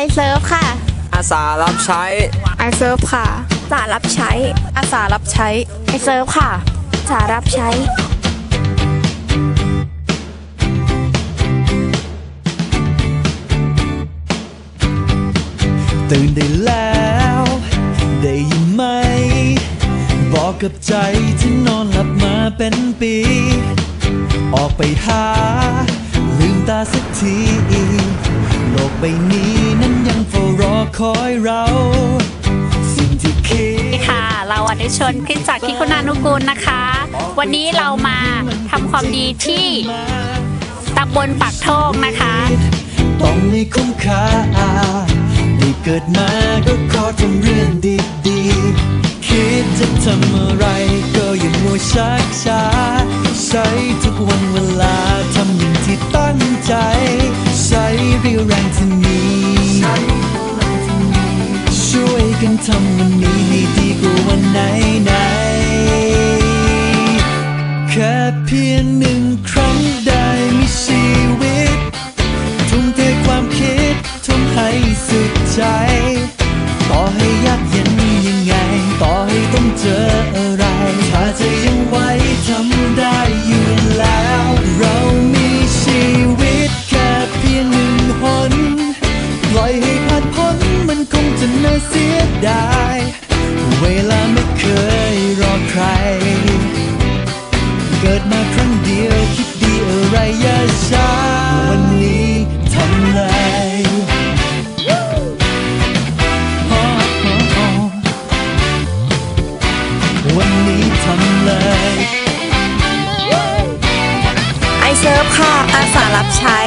ไอเซิร์ฟค่ะ อาสารับใช้ไอเซิร์ฟค่ะ สารับใช้ อาสารับใช้ ไอเซิร์ฟค่ะ สารับใช้ตื่นได้แล้ว ได้ยินไหม บอกกับใจที่นอนหลับมาเป็นปี ออกไปหา ลืมตาสักที โลกใบนี้ คอยเราสิ่งที่คิดค่ะ เราอนุชนขึ้นจากที่คุณานุกูลนะคะ วันนี้เรามาทำความดีที่ตำบลปักโทกนะคะ ต้องไม่คุ้มค่าได้เกิดมาก็ขอทำเรื่องดีๆ คิดจะทำอะไรก็อย่ามัวชักช้าใช้ทุกวันเวลาทำอย่างที่ตั้งใจ ใช้เรียวแรงที่มี แค่เพียงหนึ่งครั้งไดมีชีวิต ทุ่มเทความคิดทุ่มให้สุดใจ ต่อให้ยากเย็นยังไง ต่อให้ต้องเจออะไร ถ้าจะยัง ไรอย่าช้าวันนี้ทำไรวันนี้ทำไรไอเซิร์ฟค่ะอาสารับใช้